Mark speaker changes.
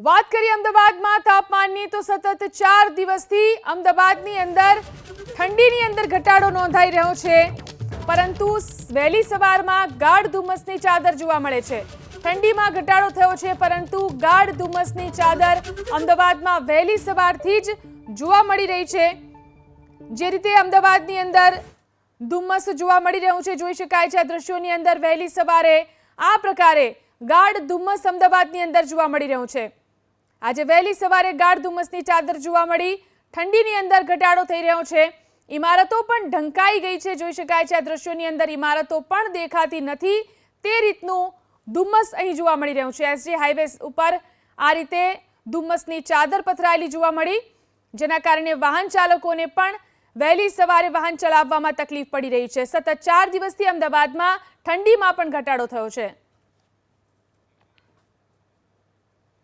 Speaker 1: વાત કરીએ અમદાવાદમાં, તાપમાનની તો સતત ચાર દિવસથી અમદાવાદની અંદર ઠંડીની અંદર ઘટાડો નોંધાઈ રહ્યો છે. પરંતુ વહેલી સવારમાં ગાઢ ધુમ્મસની ચાદર જોવા મળે છે. ઠંડીમાં ઘટાડો થયો છે, પરંતુ ગાઢ ધુમ્મસની ચાદર અમદાવાદમાં વહેલી સવારથી જ જોવા મળી રહી છે. જે રીતે અમદાવાદની અંદર ધુમ્મસ જોવા મળી રહ્યું છે, જોઈ શકાય છે આ દ્રશ્યોની અંદર વહેલી સવારે આ પ્રકારે ગાઢ ધુમ્મસ અમદાવાદની અંદર જોવા મળી રહ્યું છે. આજે વહેલી સવારે ગાઢ ધુમ્મસની ચાદર જોવા મળી. ઠંડીની અંદર ઘટાડો થઈ રહ્યો છે. ઇમારતો પણ ઢંકાઈ ગઈ છે, જોઈ શકાય છે. આ દ્રશ્યોની અંદર ઇમારતો પણ દેખાતી નથી. તે રીતનું ધુમ્મસ અહીં જોવા મળી રહ્યું છે. એસજી હાઈવે ઉપર આ રીતે ધુમ્મસની ચાદર પથરાયેલી જોવા મળી. જેના કારણે વાહન ચાલકોને પણ વહેલી સવારે વાહન ચલાવવામાં તકલીફ પડી રહી છે. સતત ચાર દિવસથી અમદાવાદમાં ઠંડીમાં પણ ઘટાડો થયો છે.